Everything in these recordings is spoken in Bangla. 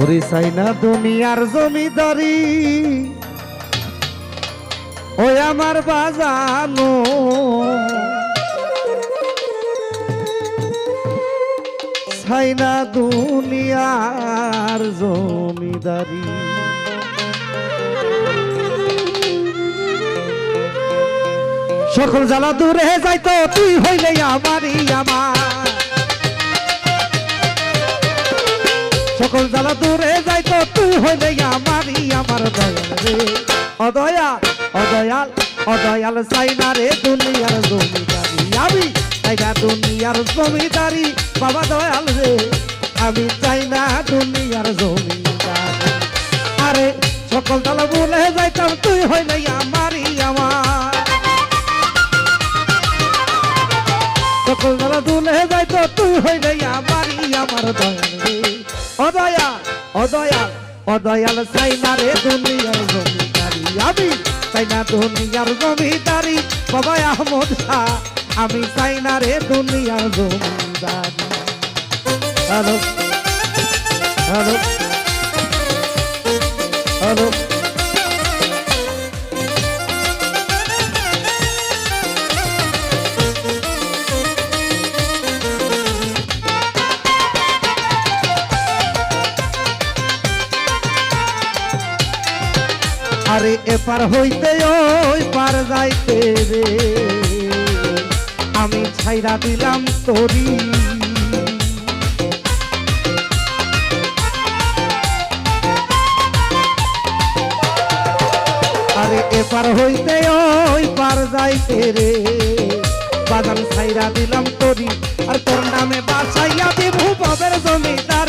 ওরে সাইনা দুনিয়ার জমিদারি। ওই আমার বাজানো। সাইনা দুনিয়ার জমিদারি। সকল জ্বালা দূরে যাইতো, তুই হইলে আমারই আমার। সকল জ্বালা দূরে যাইতো তুই হইলে আমারই আমার দয়াল রে। অদয়া অদয়াল অদয়াল সাইনা রে, দুনিয়ার জমিদারি। আমি চাইনা দুনিয়ার জমিদারি, বাবা দয়াল রে। আমি চাইনা দুনিয়ার জমিদারি। আরে, সকল জ্বালা ভুলে যাইতাম তুই হইলে আমারই আমার। সকল জ্বালা দুলে যাইতো তুই হইলে আমারই আমার দয়াল অদয়াল অদয়াল অদয়াল সাইনারে দুনিয়ার জমিদারি। আমি সাইনা দুনিয়ার জমিদারি। বাবা আহমদ আমি সাইনারে দুনিয়ার জমিদারি। Hello hello hello. আরে এপার হইতে ওই পার যাইতে রে। আমি ছাইরা দিলাম তোরি। আরে এপার হইতে ওই পার যাইতে রে। বাদাম ছাইরা দিলাম তোরি। আর তোর নামে বাসাইয়া দিব বাবের জমিদারি।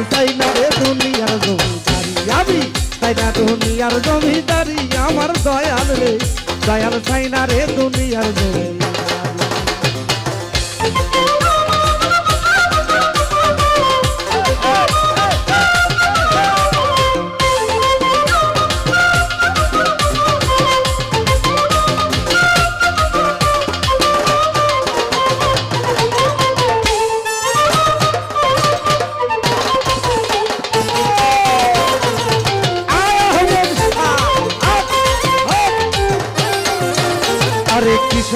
অদয়াল চাইনা রে দুনিয়ার জমিদারি। আমি চাইনা দুনিয়ার জমিদারি, আমার দয়াল রে। দয়াল চাইনা রে দুনিয়ার জমিদারি।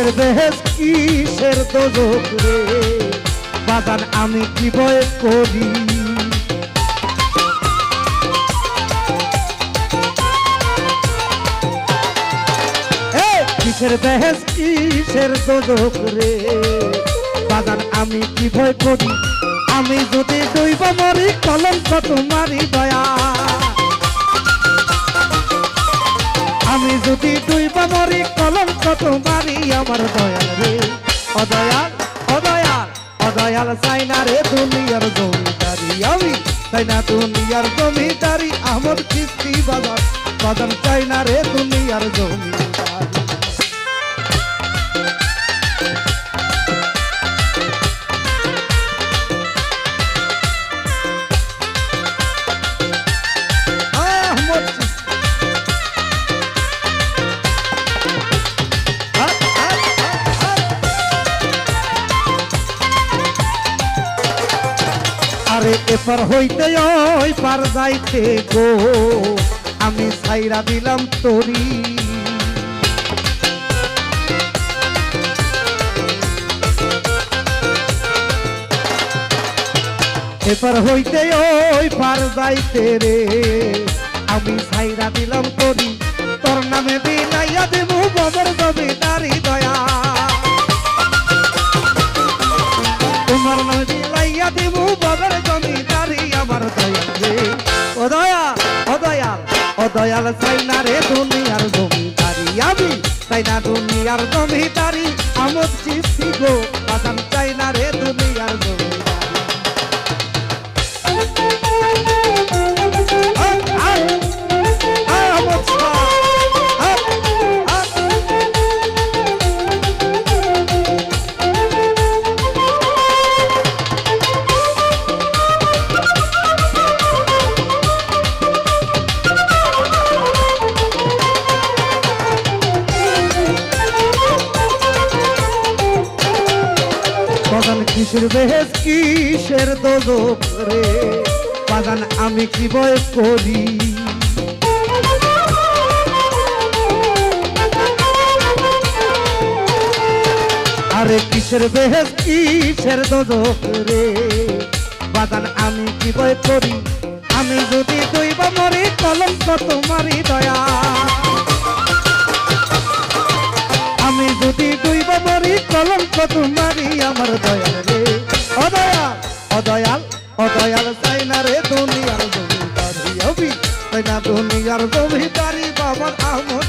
কিসের বেহেস কিসের দোজক রে? বাদান আমি কি বয় করি? কিসের বেহেস কিসের দোজক রে? বাদান আমি কি ভয় করি? আমি যদি দৈব মরি, কলঙ্ক তোমারই দয়া। আমি যদি দুই বামরি কলঙ্ক তোমারই আমার দয়াল রে। অদয়াল অদয়াল অদয়াল চাইনা রে দুনিয়ার জমিদারি। আমি চাইনা দুনিয়ার জমিদারি, আমার কিস্তি বাজার। বাজার চাইনা রে দুনিয়ার জমিদারি আরে এপার হইতে ওই পার যাইতে গো। আমি সাইরা দিলাম তোরি। এপার হইতে ওই পার যাইতে রে। আমি সাইরা দিলাম তোরি। তোর নামে বিনাইয়া দেবো বদর জমিদারি দয়া। তোমার নামে বিলাইয়া দিব বাবার দয়াল চাইনা রে দুনিয়ার জমিদারি আমি চাইনা দুনিয়ার জমিদারি। আমদ কিসের বেহেস কিসের দোজক রে? বাগান আমি কি বয় করি? আরে কিসের বেহেস কিসের দোজক রে? বাগান আমি কি বয় করি? আমি যদি দইব মরি, কলঙ্ক তোমারই দয়া। কলঙ্ক তোমারই আমার দয়াল রে। অদয়াল অদয়াল অদয়াল চাই না রে দুনিয়ার জমিদারি হবি তাই না দুনিয়ার জমিদারি বাবার আমন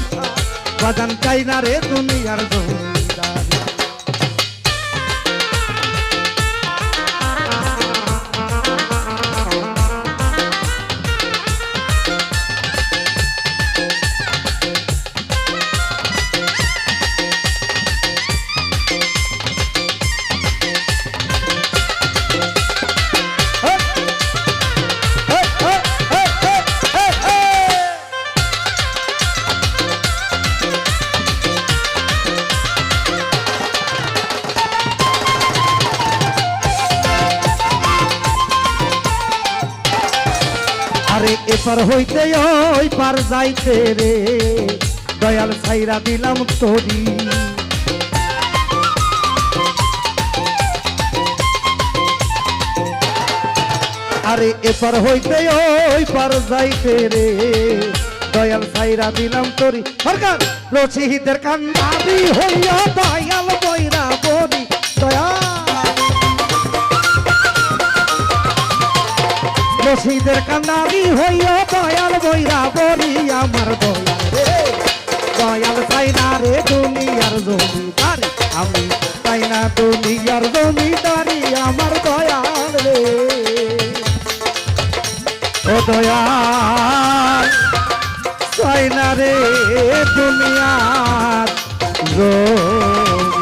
বাজান চাই না রে দুনিয়ার জমিদারি। এপার হইতে ওই পার যাইতে রে। দয়াল সাইরা দিলাম তোরি। আরে এপার হইতে ওই পার যাইতে রে। দয়াল সাইরা দিলাম তোরি। সরকার রসিদের কান্দাবি হইয়া দয়াল বইরা বলি রশিদের কান্দারি হইয়া দয়াল বইরা বলি আমার দয়াল। রে দয়াল চাই না রে দুনিয়ার জমিদারি, আমি চাই না দুনিয়ার জমিদারি আমার দয়াল। রে ও দয়াল চাই না রে দুনিয়ার জমিদারি।